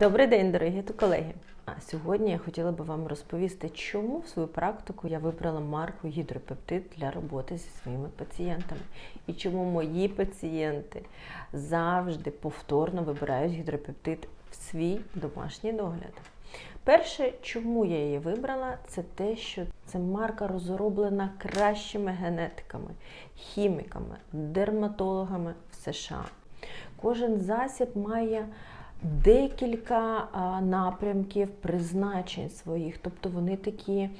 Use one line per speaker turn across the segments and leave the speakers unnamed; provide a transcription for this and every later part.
Добрий день, дорогі колеги. А сьогодні я хотіла би вам розповісти, чому в свою практику я вибрала марку гідропептид для роботи зі своїми пацієнтами, і чому мої пацієнти завжди повторно вибирають гідропептид в свій домашній догляд. Перше, чому я її вибрала, це те, що це марка розроблена кращими генетиками, хіміками, дерматологами в США. Кожен засіб має декілька напрямків призначень своїх, тобто вони такі,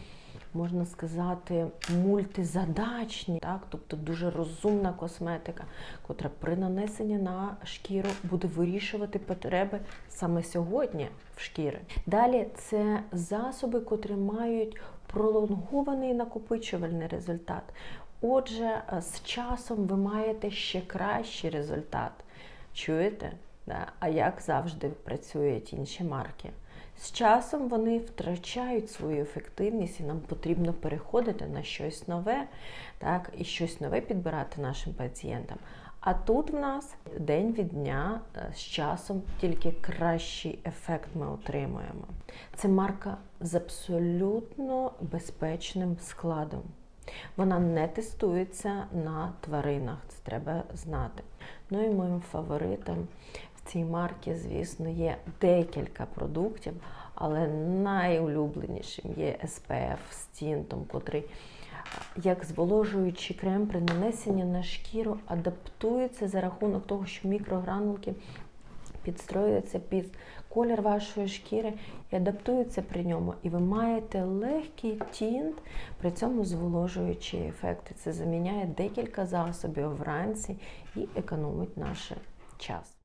можна сказати, мультизадачні, так? тобто дуже розумна косметика, котра при нанесенні на шкіру буде вирішувати потреби саме сьогодні в шкіри. Далі це засоби, котрі мають пролонгований накопичувальний результат. Отже, з часом ви маєте ще кращий результат. Чуєте? А як завжди працюють інші марки? З часом вони втрачають свою ефективність, і нам потрібно переходити на щось нове, так, і щось нове підбирати нашим пацієнтам. А тут в нас день від дня з часом тільки кращий ефект ми отримуємо. Це марка з абсолютно безпечним складом. Вона не тестується на тваринах, це треба знати. Ну і моїм фаворитом цій марці, звісно, є декілька продуктів, але найулюбленішим є SPF з тінтом, котрий, як зволожуючий крем при нанесенні на шкіру, адаптується за рахунок того, що мікрогранулки підстроюються під колір вашої шкіри і адаптуються при ньому. І ви маєте легкий тінт, при цьому зволожуючий ефект. І Це заміняє декілька засобів вранці і економить наш час.